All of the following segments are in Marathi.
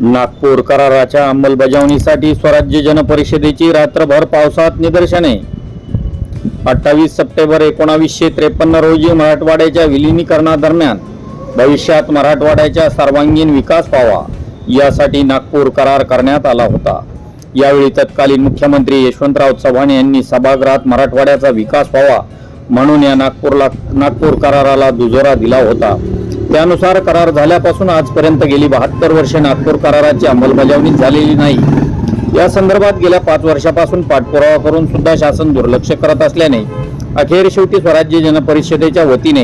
नागपूर कराराच्या अंमलबजावणीसाठी स्वराज्य जनपरिषदेची रात्रभर पावसात निदर्शने. अठ्ठावीस सप्टेंबर एकोणावीसशे त्रेपन्न रोजी मराठवाड्याच्या विलिनीकरणादरम्यान भविष्यात मराठवाड्याचा सर्वांगीण विकास व्हावा यासाठी नागपूर करार करण्यात आला होता. यावेळी तत्कालीन मुख्यमंत्री यशवंतराव चव्हाण यांनी सभागृहात मराठवाड्याचा विकास व्हावा म्हणून या नागपूरला नागपूर कराराला दुजोरा दिला होता. त्यानुसार करार झाल्यापासून आजपर्यंत गेली बहात्तर वर्षे नागपूर कराराची अंमलबजावणी झालेली नाही. या संदर्भात गेल्या पाच वर्षापासून पाठपुरावा करून सुद्धा शासन दुर्लक्ष करत असल्याने अखेर शेवटी स्वराज्य जनपरिषदेच्या वतीने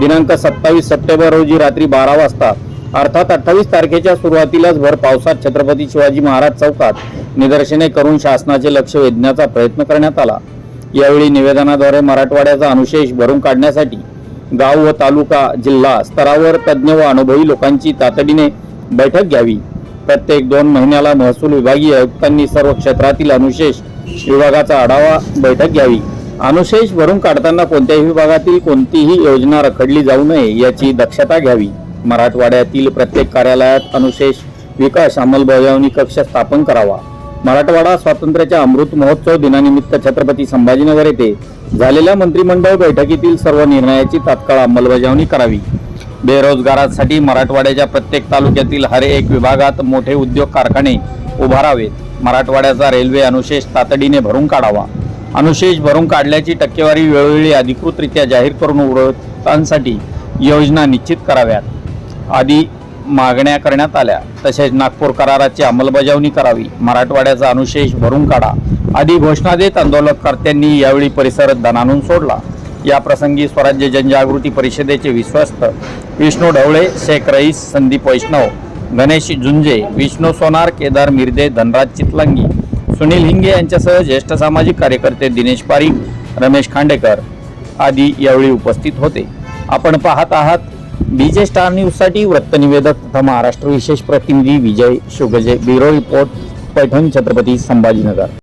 दिनांक सत्तावीस सप्टेंबर रोजी रात्री बारा वाजता अर्थात अठ्ठावीस तारखेच्या सुरुवातीलाच भर पावसात छत्रपती शिवाजी महाराज चौकात निदर्शने करून शासनाचे लक्ष वेधण्याचा प्रयत्न करण्यात आला. यावेळी निवेदनाद्वारे मराठवाड्याचा अनुशेष भरून काढण्यासाठी गाव व तालुका जिल्हा स्तरावर तज्ज्ञ व अनुभवी लोकांची तातडीने बैठक घ्यावी. प्रत्येक दोन महिन्याला महसूल विभागीय आयुक्तांनी सर्व क्षेत्रातील अनुशेष विभागाचा आढावा बैठक घ्यावी. अनुशेष भरून काढताना कोणत्याही विभागातील कोणतीही योजना रखडली जाऊ नये याची दक्षता घ्यावी. मराठवाड्यातील प्रत्येक कार्यालयात अनुशेष विकास अंमलबजावणी कक्ष स्थापन करावा. मराठवाडा स्वातंत्र्याच्या अमृत महोत्सव दिनानिमित्त छत्रपती संभाजीनगर येथे झालेल्या मंत्रिमंडळ बैठकीतील सर्व निर्णयाची तात्काळ अंमलबजावणी करावी. बेरोजगारांसाठी मराठवाड्याच्या प्रत्येक तालुक्यातील हर एक विभागात मोठे उद्योग कारखाने उभारावेत. मराठवाड्याचा रेल्वे अनुशेष तातडीने भरून काढावा. अनुशेष भरून काढल्याची टक्केवारी वेळोवेळी अधिकृतरित्या जाहीर करून उडवतांसाठी योजना निश्चित कराव्यात. आदी मागण्या करण्यात आल्या. तसेच नागपूर कराराची अंमलबजावणी करावी मराठवाड्याचा अनुशेष भरून काढा. आदी घोषणा देत आंदोलनकर्त्यांनी यावेळी परिसर दणानून सोडला. या प्रसंगी स्वराज्य जनजागृती परिषदेचे विश्वस्त विष्णू ढवळे शेख रईस संदीप वैष्णव गणेश झुंजे विष्णू सोनार केदार मिर्दे धनराज चितलंगी सुनील हिंगे यांच्यासह ज्येष्ठ सामाजिक कार्यकर्ते दिनेश पारीख रमेश खांडेकर आदी यावेळी उपस्थित होते. आपण पाहत आहात बीजे स्टार न्यूजसाठी वृत्तनिवेदक तथा महाराष्ट्र विशेष प्रतिनिधी विजय शुगजे ब्युरो रिपोर्ट पैठण छत्रपती संभाजीनगर.